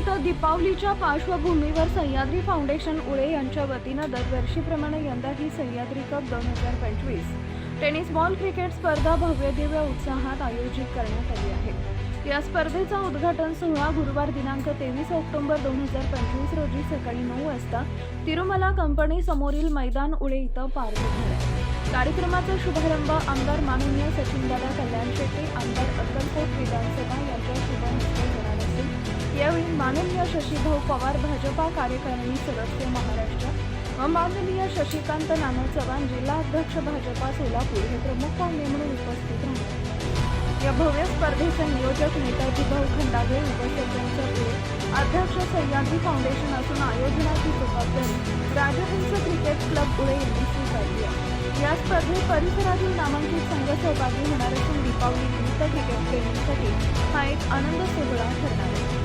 इथं दीपावलीच्या पार्श्वभूमीवर सह्याद्री फाउंडेशन उळे यांच्या वतीनं दरवर्षीप्रमाणे यंदाही सह्याद्री कप दोन हजार पंचवीस टेनिस बॉल क्रिकेट स्पर्धा भव्यदिव्य उत्साहात आयोजित करण्यात आली आहे. या स्पर्धेचा उद्घाटन सोहळा गुरुवार दिनांक तेवीस ऑक्टोबर दोन हजार पंचवीस रोजी सकाळी नऊ वाजता तिरुमला कंपनी समोरील मैदान उळे इथं पार पडणार आहे कार्यक्रमाचा शुभारंभ आमदार माननीय सचिनदादा कल्याण शेट्टी आमदार अक्कलकोट विधानसभा यांच्या यावेळी माननीय शशीभाऊ पवार भाजपा कार्यकारिणी सदस्य महाराष्ट्र व माननीय शशिकांत नाना चव्हाण जिल्हाध्यक्ष भाजपा सोलापूर हे प्रमुख पाहुणे म्हणून उपस्थित राहणार. या भव्य स्पर्धेचे नियोजक नेताजी भाऊ खंडागळे उपसरपंच अध्यक्ष सह्याद्री फाउंडेशन असून आयोजनाची जबाबदारी राजहंस क्रिकेट क्लब पुढे यांनी स्वीकारली आहे. या स्पर्धेत परिसरातील नामांकित संघ सहभागी होणार असून दीपावली निमित्त क्रिकेट प्रेमींसाठी हा एक आनंद सोहळा ठरणार आहे.